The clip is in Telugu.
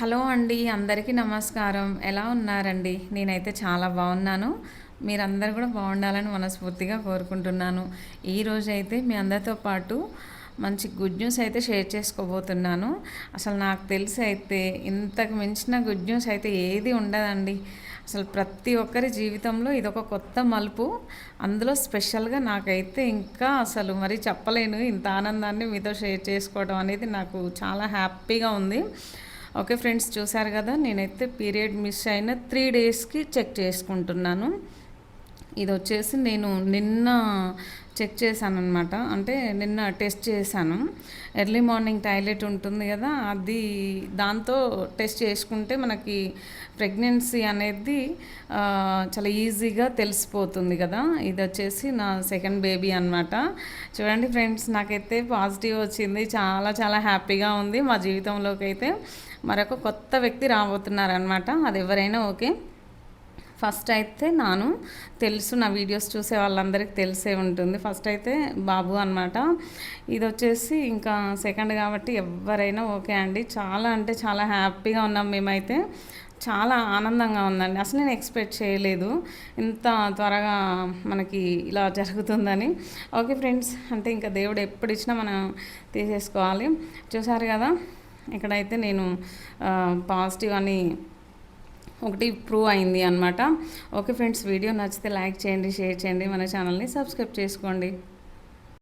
హలో అండి అందరికీ నమస్కారం. ఎలా ఉన్నారండి? నేనైతే చాలా బాగున్నాను. మీరందరూ కూడా బాగుండాలని మనస్ఫూర్తిగా కోరుకుంటున్నాను. ఈరోజు అయితే మీ అందరితో పాటు మంచి గుడ్ న్యూస్ అయితే షేర్ చేసుకోబోతున్నాను. అసలు నాకు తెలిసి అయితే ఇంతకు మించిన గుడ్ న్యూస్ అయితే ఏది ఉండదండి. అసలు ప్రతి ఒక్కరి జీవితంలో ఇదొక కొత్త మలుపు. అందులో స్పెషల్గా నాకైతే ఇంకా అసలు మరి చెప్పలేను. ఇంత ఆనందాన్ని మీతో షేర్ చేసుకోవడం అనేది నాకు చాలా హ్యాపీగా ఉంది. ఓకే ఫ్రెండ్స్ చూసారు కదా? నేనైతే పీరియడ్ మిస్ అయిన త్రీ డేస్కి చెక్ చేసుకుంటున్నాను. ఇది వచ్చేసి నేను నిన్న చెక్ చేశాను అనమాట అంటే నిన్న టెస్ట్ చేశాను. ఎర్లీ మార్నింగ్ టాయిలెట్ ఉంటుంది కదా అది దాంతో టెస్ట్ చేసుకుంటే మనకి ప్రెగ్నెన్సీ అనేది చాలా ఈజీగా తెలిసిపోతుంది కదా. ఇది వచ్చేసి నా సెకండ్ బేబీ అనమాట చూడండి ఫ్రెండ్స్ నాకైతే పాజిటివ్ వచ్చింది. చాలా చాలా హ్యాపీగా ఉంది మా జీవితంలోకి అయితే మరొక కొత్త వ్యక్తి రాబోతున్నారనమాట అది ఎవరైనా ఓకే. ఫస్ట్ అయితే నాను తెలుసు నా వీడియోస్ చూసే వాళ్ళందరికీ తెలిసే ఉంటుంది. ఫస్ట్ అయితే బాబు అనమాట ఇది వచ్చేసి ఇంకా సెకండ్ కాబట్టి ఎవరైనా ఓకే అండి. చాలా అంటే చాలా హ్యాపీగా ఉన్నాం మేమైతే. చాలా ఆనందంగా ఉందండి. అసలు నేను ఎక్స్పెక్ట్ చేయలేదు ఇంత త్వరగా మనకి ఇలా జరుగుతుందని. ఓకే ఫ్రెండ్స్ అంటే ఇంకా దేవుడు ఎప్పుడు ఇచ్చినా మనం తీసేసుకోవాలి. చూసారు కదా ఇక్కడైతే నేను పాజిటివ్ అని ఒకటి ప్రూవ్ అయింది అనమాట ఓకే ఫ్రెండ్స్ వీడియో నచ్చితే లైక్ చేయండి షేర్ చేయండి మన ఛానల్ని సబ్స్క్రైబ్ చేసుకోండి.